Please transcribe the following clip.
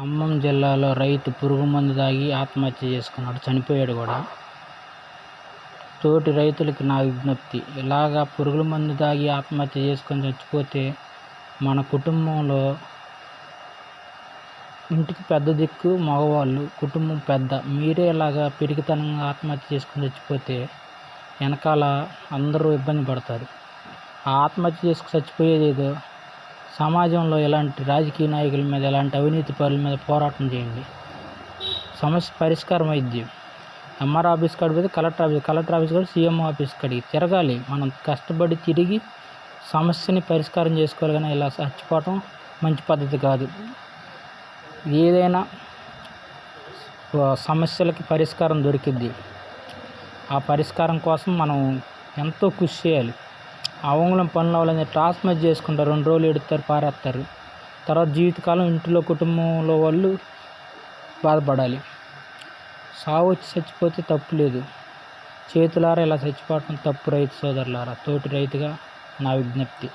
ఖమ్మం జిల్లాలో రైతు పురుగు మందు తాగి ఆత్మహత్య చేసుకున్నాడు చనిపోయాడు కూడా. తోటి రైతులకి నా విజ్ఞప్తి ఇలాగా పురుగుల మందు తాగి ఆత్మహత్య చేసుకొని చచ్చిపోతే మన కుటుంబంలో ఇంటికి పెద్ద దిక్కు మగవాళ్ళు కుటుంబం పెద్ద. మీరే ఇలాగా పిరికితనంగా ఆత్మహత్య చేసుకొని చచ్చిపోతే వెనకాల అందరూ ఇబ్బంది పడతారు. ఆత్మహత్య చేసుకు చచ్చిపోయేది ఏదో సమాజంలో ఇలాంటి రాజకీయ నాయకుల మీద ఎలాంటి అవినీతి పరుల మీద పోరాటం చేయండి. సమస్య పరిష్కారం అయింది ఎంఆర్ ఆఫీస్ కడిపోతే కలెక్టర్ ఆఫీస్ కలెక్టర్ ఆఫీస్ కూడా సీఎం ఆఫీస్ కాడికి తిరగాలి. మనం కష్టపడి తిరిగి సమస్యని పరిష్కారం చేసుకోవాలి కానీ ఇలా చచ్చిపోవటం మంచి పద్ధతి కాదు. ఏదైనా సమస్యలకి పరిష్కారం దొరికిద్ది. ఆ పరిష్కారం కోసం మనం ఎంతో కృషి చేయాలి. ఆ పనులు అవ్వాలని ట్రాన్స్ఫర్ చేసుకుంటారు. రెండు రోజులు ఎడుతారు పారేస్తారు. తర్వాత జీవితకాలం ఇంట్లో కుటుంబంలో వాళ్ళు బాధపడాలి. సావు వచ్చి చచ్చిపోతే తప్పు లేదు. చేతులారా ఇలా చచ్చిపోవటం తప్పు రైతు సోదరులారా? తోటి రైతుగా నా విజ్ఞప్తి.